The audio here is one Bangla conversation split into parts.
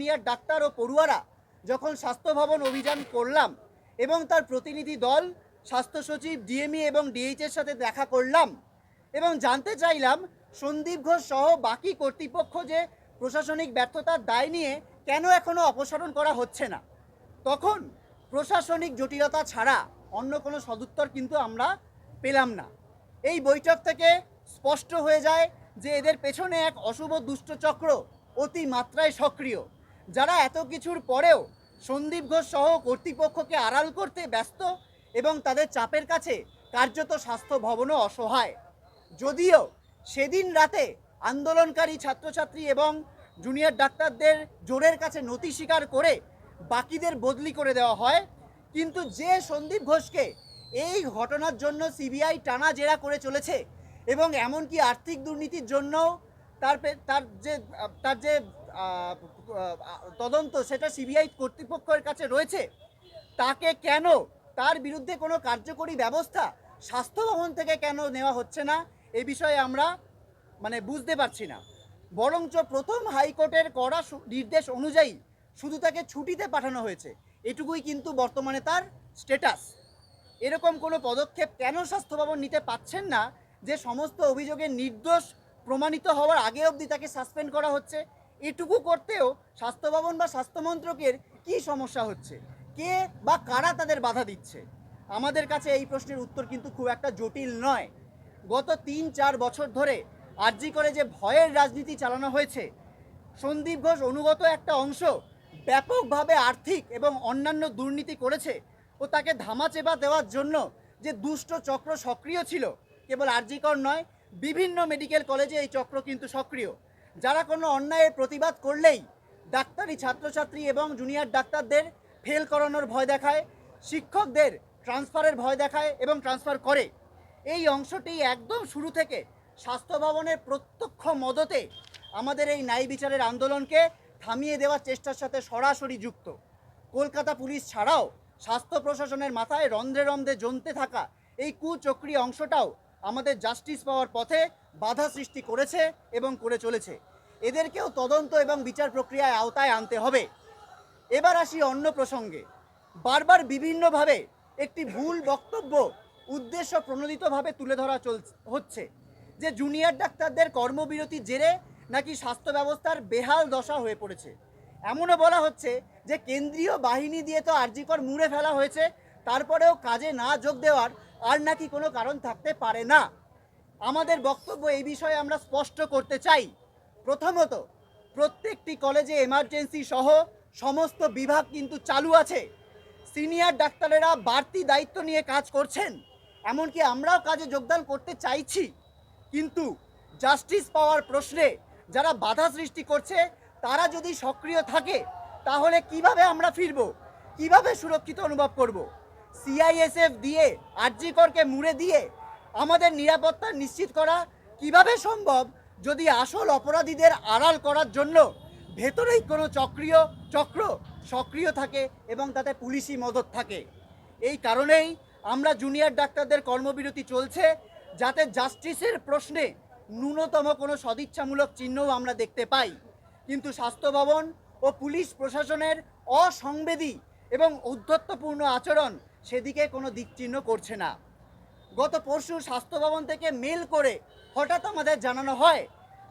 জুনিয়র ডাক্তার ও পড়ুয়ারা যখন স্বাস্থ্য ভবন অভিযান করলাম এবং তার প্রতিনিধি দল, স্বাস্থ্য সচিব, ডিএমই এবং ডিএইচের সাথে দেখা করলাম এবং জানতে চাইলাম সন্দীপ ঘোষ সহ বাকি কর্তৃপক্ষ যে প্রশাসনিক ব্যর্থতার দায় নিয়ে কেন এখনও অপসারণ করা হচ্ছে না। তখন প্রশাসনিক জটিলতা ছাড়া অন্য কোনো সদুত্তর কিন্তু আমরা পেলাম না। এই বৈঠক থেকে স্পষ্ট হয়ে যায় যে এদের পেছনে এক অশুভ দুষ্ট চক্র অতি মাত্রায় সক্রিয়। যারা এত কিছুর পরেও সন্দীপ ঘোষ সহ কর্তৃপক্ষকে আড়াল করতে ব্যস্ত এবং তাদের চাপের কাছে কার্যত স্বাস্থ্য ভবনও অসহায়। যদিও সেদিন রাতে আন্দোলনকারী ছাত্রছাত্রী এবং জুনিয়র ডাক্তারদের জোরের কাছে নথি স্বীকার করে বাকিদের বদলি করে দেওয়া হয়, কিন্তু যে সন্দীপ ঘোষকে এই ঘটনার জন্য সিবিআই টানা জেরা করে চলেছে এবং এমনকি আর্থিক দুর্নীতির জন্য তার তার যে তার যে তদন্ত সেটা সিবিআই কর্তৃপক্ষের কাছে রয়েছে। তাকে কেন? তার বিরুদ্ধে কোনো কার্যকরী ব্যবস্থা স্বাস্থ্য ভবন থেকে কেন নেওয়া হচ্ছে না? এ বিষয়ে আমরা মানে বুঝতে পারছি না। বরঞ্চ প্রথম হাইকোর্টের করা নির্দেশ অনুযায়ী শুধু তাকে ছুটিতে পাঠানো হয়েছে। এটুকুই কিন্তু বর্তমানে তার স্ট্যাটাস। এরকম কোনো পদক্ষেপ কেন স্বাস্থ্য ভবন নিতে পাচ্ছেন না? যে সমস্ত অভিযোগের নির্দোষ প্রমাণিত হওয়ার আগে অবধি তাকে সাসপেন্ড করা হচ্ছে এটুকু করতেও স্বাস্থ্য ভবন বা স্বাস্থ্য মন্ত্রকের কী সমস্যা হচ্ছে? কে বা কারা তাদের বাধা দিচ্ছে? আমাদের কাছে এই প্রশ্নের উত্তর কিন্তু খুব একটা জটিল নয়। গত তিন চার বছর ধরে আর্জি করে যে ভয়ের রাজনীতি চালানো হয়েছে, সন্দীপ ঘোষ অনুগত একটা অংশ ব্যাপকভাবে আর্থিক এবং অন্যান্য দুর্নীতি করেছে ও তাকে ধামাচেপা দেওয়ার জন্য যে দুষ্ট চক্র সক্রিয় ছিল, কেবল আরজিকর নয়, বিভিন্ন মেডিকেল কলেজে এই চক্র কিন্তু সক্রিয়। যারা কোনো অন্যায়ের প্রতিবাদ করলেই ডাক্তারি ছাত্রছাত্রী এবং জুনিয়র ডাক্তারদের ফেল করানোর ভয় দেখায়, শিক্ষকদের ট্রান্সফারের ভয় দেখায় এবং ট্রান্সফার করে। এই অংশটি একদম শুরু থেকে স্বাস্থ্য ভবনের প্রত্যক্ষ মদতে আমাদের এই ন্যায় বিচারের আন্দোলনকে থামিয়ে দেওয়ার চেষ্টার সাথে সরাসরি যুক্ত। কলকাতা পুলিশ ছাড়াও স্বাস্থ্য প্রশাসনের মাথায় রন্ধ্রে রন্ধ্রে জমতে থাকা এই কুচক্রী অংশটাও আমাদের জাস্টিস পাওয়ার পথে বাধা সৃষ্টি করেছে এবং করে চলেছে। এদেরকেও তদন্ত এবং বিচার প্রক্রিয়ায় আওতায় আনতে হবে। এবার আসি অন্য প্রসঙ্গে। বারবার বিভিন্নভাবে একটি ভুল বক্তব্য উদ্দেশ্য প্রণোদিতভাবে তুলে ধরা চল হচ্ছে যে জুনিয়র ডাক্তারদের কর্মবিরতি জেরে নাকি স্বাস্থ্য ব্যবস্থার বেহাল দশা হয়ে পড়েছে। এমনও বলা হচ্ছে যে কেন্দ্রীয় বাহিনী দিয়ে তো আর্জিকর মুড়ে ফেলা হয়েছে, তারপরেও কাজে না যোগ দেওয়ার আর নাকি কোনো কারণ থাকতে পারে না। আমাদের বক্তব্য এই বিষয়ে আমরা স্পষ্ট করতে চাই। প্রথমত, প্রত্যেকটি কলেজে এমার্জেন্সি সহ সমস্ত বিভাগ কিন্তু চালু আছে। সিনিয়র ডাক্তারেরা বাড়তি দায়িত্ব নিয়ে কাজ করছেন, এমনকি আমরাও কাজে যোগদান করতে চাইছি। কিন্তু জাস্টিস পাওয়ার প্রশ্নে যারা বাধা সৃষ্টি করছে, তারা যদি সক্রিয় থাকে, তাহলে কীভাবে আমরা ফিরব? কীভাবে সুরক্ষিত অনুভব করব? সিআইএসএফ দিয়ে আরজিকরকে মুড়ে দিয়ে আমাদের নিরাপত্তা নিশ্চিত করা কীভাবে সম্ভব? যদি আসল অপরাধীদের আড়াল করার জন্য ভেতরেই কোনো চক্রীয় চক্র সক্রিয় থাকে এবং তাতে পুলিশি মদত থাকে, এই কারণেই আমরা জুনিয়র ডাক্তারদের কর্মবিরতি চলছে যাতে জাস্টিসের প্রশ্নে ন্যূনতম কোনো সদিচ্ছামূলক চিহ্নও আমরা দেখতে পাই। কিন্তু স্বাস্থ্য ভবন ও পুলিশ প্রশাসনের অসংবেদী এবং ঔদ্ধত্যপূর্ণ আচরণ সেদিকে কোনো দিকচিহ্ন করছে না। গত পরশু স্বাস্থ্য ভবন থেকে মেল করে হঠাৎ আমাদের জানানো হয়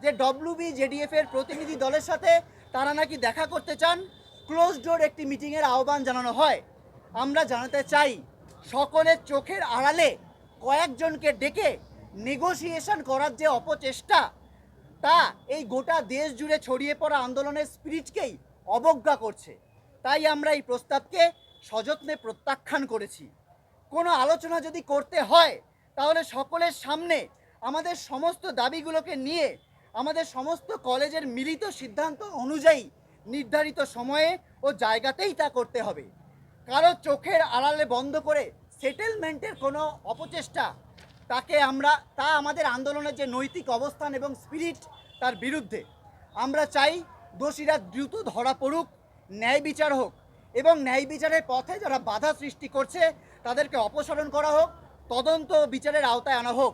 যে ডব্লিউবি জেডিএফ এর প্রতিনিধি দলের সাথে তারা নাকি দেখা করতে চান। ক্লোজ ডোর একটি মিটিংয়ের আহ্বান জানানো হয়। আমরা জানাতে চাই, সকলের চোখের আড়ালে কয়েকজনকে ডেকে নেগোসিয়েশন করার যে অপচেষ্টা, তা এই গোটা দেশ জুড়ে ছড়িয়ে পড়া আন্দোলনের স্পিরিটকেই অবজ্ঞা করছে। তাই আমরা এই প্রস্তাবকে সযত্নে প্রত্যাখ্যান করেছি। কোনো আলোচনা যদি করতে হয়, তাহলে সকলের সামনে আমাদের সমস্ত দাবিগুলোকে নিয়ে, আমাদের সমস্ত কলেজের মিলিত সিদ্ধান্ত অনুযায়ী নির্ধারিত সময়ে ও জায়গাতেই তা করতে হবে। কারও চোখের আড়ালে বন্ধ করে সেটেলমেন্টের কোনো অপচেষ্টা, তাকে আমরা, তা আমাদের আন্দোলনের যে নৈতিক অবস্থান এবং স্পিরিট তার বিরুদ্ধে। আমরা চাই দোষীরা দ্রুত ধরা পড়ুক, ন্যায় বিচার হোক এবং ন্যায় বিচারের পথে যারা বাধা সৃষ্টি করছে তাদেরকে অপসারণ করা হোক, তদন্ত বিচারের আওতায় আনা হোক।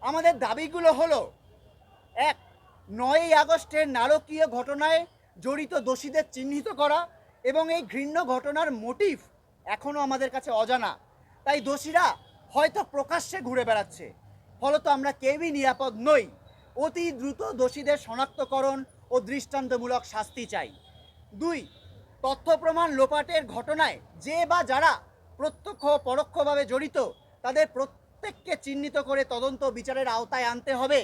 আমাদের দাবিগুলো হলো, এক, নয়ই আগস্টের নারকীয় ঘটনায় জড়িত দোষীদের চিহ্নিত করা এবং এই ঘৃণ্য ঘটনার মোটিভ এখনও আমাদের কাছে অজানা। তাই দোষীরা হয়তো প্রকাশ্যে ঘুরে বেড়াচ্ছে। ফলত আমরা কেউই নিরাপদ নই। অতি দ্রুত দোষীদের শনাক্তকরণ ও দৃষ্টান্তমূলক শাস্তি চাই। দুই, তথ্য প্রমাণ লোপাটের ঘটনায় যে বা যারা প্রত্যক্ষ পরোক্ষভাবে জড়িত, তাদের প্রত্যেককে চিহ্নিত করে তদন্ত বিচারের আওতায় আনতে হবে।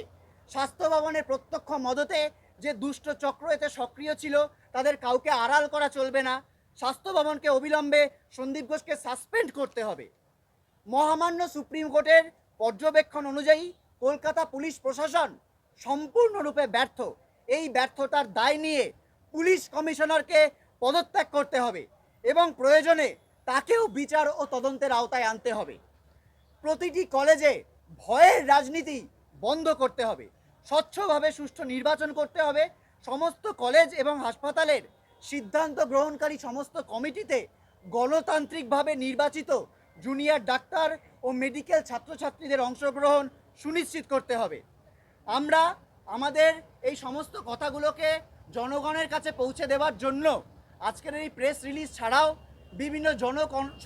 স্বাস্থ্য ভবনের প্রত্যক্ষ মদতে যে দুষ্ট চক্র এতে সক্রিয় ছিল, তাদের কাউকে আড়াল করা চলবে না। স্বাস্থ্য ভবনকে অবিলম্বে সন্দীপ ঘোষকে সাসপেন্ড করতে হবে। মহামান্য সুপ্রিম কোর্টের পর্যবেক্ষণ অনুযায়ী কলকাতা পুলিশ প্রশাসন সম্পূর্ণরূপে ব্যর্থ। এই ব্যর্থতার দায় নিয়ে পুলিশ কমিশনারকে পদত্যাগ করতে হবে এবং প্রয়োজনে তাকেও বিচার ও তদন্তের আওতায় আনতে হবে। প্রতিটি কলেজে ভয়ের রাজনীতি বন্ধ করতে হবে। স্বচ্ছভাবে সুষ্ঠু নির্বাচন করতে হবে। সমস্ত কলেজ এবং হাসপাতালের সিদ্ধান্ত গ্রহণকারী সমস্ত কমিটিতে গণতান্ত্রিকভাবে নির্বাচিত জুনিয়র ডাক্তার ও মেডিকেল ছাত্রছাত্রীদের অংশগ্রহণ সুনিশ্চিত করতে হবে। আমরা আমাদের এই সমস্ত কথাগুলোকে জনগণের কাছে পৌঁছে দেওয়ার জন্য আজকের এই প্রেস রিলিজ ছাড়াও বিভিন্ন জন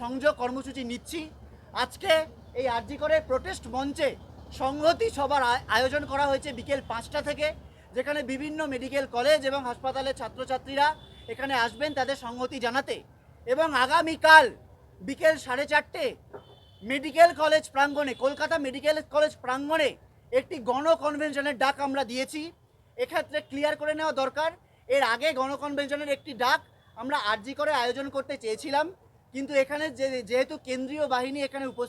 সংযোগ কর্মসূচি নিচ্ছি। আজকে এই আরজি করে প্রোটেস্ট মঞ্চে সংহতি সভার আয়োজন করা হয়েছে বিকেল পাঁচটা থেকে, যেখানে বিভিন্ন মেডিকেল কলেজ এবং হাসপাতালের ছাত্রছাত্রীরা এখানে আসবেন তাদের সংহতি জানাতে। এবং আগামীকাল বিকেল সাড়ে চারটে মেডিকেল কলেজ প্রাঙ্গণে, কলকাতা মেডিকেল কলেজ প্রাঙ্গণে একটি গণকনভেনশনের ডাক আমরা দিয়েছি। এক্ষেত্রে ক্লিয়ার করে নেওয়া দরকার। এর আগে গণকনভেনশনের একটি ডাক আমরা আরজি করে আয়োজন করতে চেয়েছিলাম কিন্তু এখানে যেহেতু কেন্দ্রীয় বাহিনী এখানে উপস্থিত